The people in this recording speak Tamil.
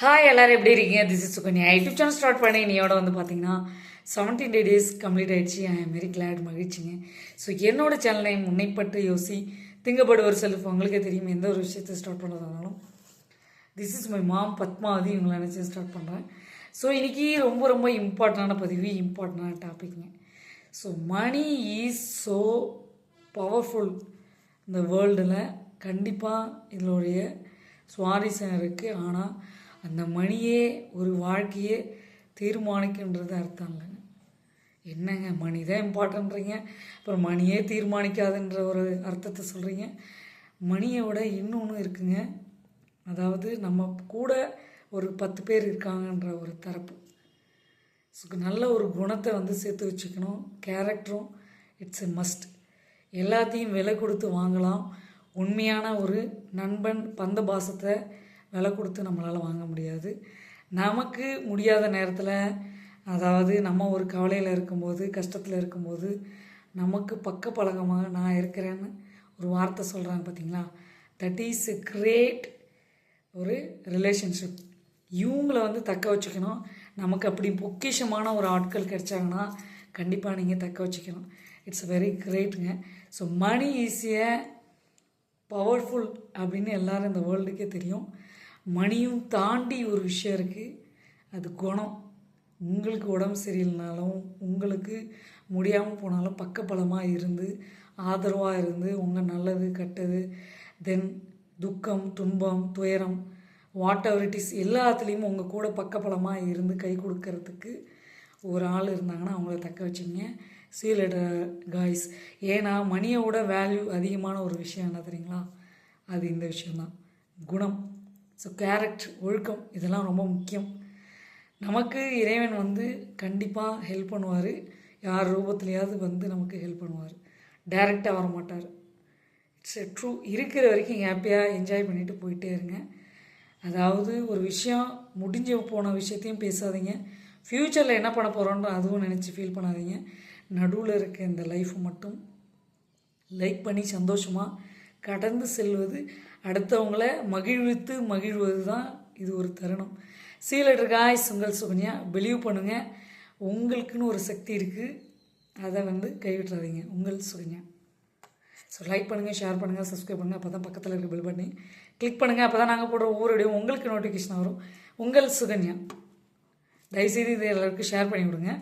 ஹாய் எல்லோரும் எப்படி இருக்கீங்க? This is Sukanya YouTube channel start பண்ணி நீயோட வந்து பார்த்தீங்கன்னா செவன்டீன் டே டேஸ் கம்ப்ளீட் ஆகிடுச்சு ஐ எம் வெரி கிளாட் மகிழ்ச்சிங்க. ஸோ என்னோட சேனலை முன்னைப்பட்டு யோசி திங்கப்படுவர் செல்ஃப் உங்களுக்கே தெரியும். எந்த ஒரு விஷயத்தை start பண்ணுறதுனாலும் this is my mom Padmavathi இவங்களை நினச்சி ஸ்டார்ட் பண்ணுறேன் ஸோ இன்றைக்கி ரொம்ப ரொம்ப இம்பார்ட்டண்டான பதிவு இம்பார்ட்டண்டான டாபிக்ங்க so money is so powerful இந்த வேர்ல்டில் கண்டிப்பாக இதனுடைய சுவாரஸ்யம் இருக்குது ஆனால் அந்த மணியே ஒரு வாழ்க்கையே தீர்மானிக்கின்றது அர்த்தம் இல்லைங்க என்னங்க மணி தான் இம்பார்ட்டன்றீங்க அப்புறம் மணியே தீர்மானிக்காதுன்ற ஒரு அர்த்தத்தை சொல்கிறீங்க மணியை விட இன்னொன்று இருக்குங்க. அதாவது நம்ம கூட ஒரு பத்து பேர் இருக்காங்கன்ற ஒரு தரப்பு. ஸோ நல்ல ஒரு குணத்தை வந்து சேர்த்து வச்சுக்கணும். கேரக்டரும் இட்ஸ் எ மஸ்ட் எல்லாத்தையும் விலை கொடுத்து வாங்கலாம். உண்மையான ஒரு நண்பன் பந்த பாசத்தை விலை கொடுத்து நம்மளால் வாங்க முடியாது. நமக்கு முடியாத நேரத்தில் அதாவது நம்ம ஒரு கவலையில் இருக்கும்போது கஷ்டத்தில் இருக்கும்போது நமக்கு பக்க பழகமாக நான் இருக்கிறேன்னு ஒரு வார்த்தை சொல்கிறாங்க பார்த்தீங்களா தட் இஸ் எ கிரேட் ஒரு ரிலேஷன்ஷிப் இவங்கள வந்து தக்க வச்சுக்கணும். நமக்கு அப்படி பொக்கிஷமான ஒரு ஆட்கள் கிடைச்சாங்கன்னா கண்டிப்பாக நீங்கள் தக்க வச்சுக்கணும். இட்ஸ் வெரி கிரேட்டுங்க ஸோ மணி ஈஸியை பவர்ஃபுல் அப்படின்னு எல்லாரும் இந்த வேர்ல்டுக்கே தெரியும். மணியும் தாண்டி ஒரு விஷயம் இருக்குது அது குணம். உங்களுக்கு உடம்பு சரியில்லைனாலும் உங்களுக்கு முடியாமல் போனாலும் பக்கபலமாக இருந்து ஆதரவாக இருந்து உங்கள் நல்லது கெட்டது தென் துக்கம் துன்பம் துயரம் வாட் எவர் இட் இஸ் எல்லாத்துலேயும் உங்கள் கூட பக்கபலமாக இருந்து கை கொடுக்கறதுக்கு ஒரு ஆள் இருந்தாங்கன்னா அவங்கள தக்க வச்சுங்க சீலட காய்ஸ் ஏன்னா மணியோட வேல்யூ அதிகமான ஒரு விஷயம் என்ன தெரியுங்களா? அது இந்த விஷயம்தான். குணம். ஸோ கேரக்ட் ஒழுக்கம் இதெல்லாம் ரொம்ப முக்கியம். நமக்கு இறைவன் வந்து கண்டிப்பாக ஹெல்ப் பண்ணுவார். யார் ரூபத்துலையாவது வந்து நமக்கு ஹெல்ப் பண்ணுவார். டைரெக்டாக வர மாட்டார் இட்ஸ் எ ட்ரூ இருக்கிற வரைக்கும் ஹாப்பியாக என்ஜாய் பண்ணிட்டு போயிட்டே இருங்க. அதாவது ஒரு விஷயம் முடிஞ்சு போன விஷயத்தையும் பேசாதீங்க. ஃப்யூச்சரில் என்ன பண்ண போகிறோன்ற அதுவும் நினச்சி ஃபீல் பண்ணாதீங்க. நடுவில் இருக்க இந்த லைஃப்பை மட்டும் லைக் பண்ணி சந்தோஷமாக கடந்து செல்வது அடுத்தவங்களை மகிழ்வித்து மகிழ்வது தான் இது ஒரு தருணம். சீலட்டர் காய்ஸ் உங்கள் சுகன்யா பிலீவ் பண்ணுங்கள் உங்களுக்குன்னு ஒரு சக்தி இருக்குது அதை வந்து கைவிட்டுறாதீங்க. உங்கள் சுகன்யா. ஸோ லைக் பண்ணுங்கள் ஷேர் பண்ணுங்கள் சப்ஸ்கிரைப் பண்ணுங்கள் அப்போ தான் பக்கத்தில் இருக்க பில் பண்ணி கிளிக் பண்ணுங்கள் அப்போ தான் நாங்கள் போடுற ஒவ்வொரு வீடியோ உங்களுக்கு நோட்டிஃபிகேஷன் வரும். உங்கள் சுகன்யா. தயவுசெய்து இதை எல்லாருக்கும் ஷேர் பண்ணி விடுங்க.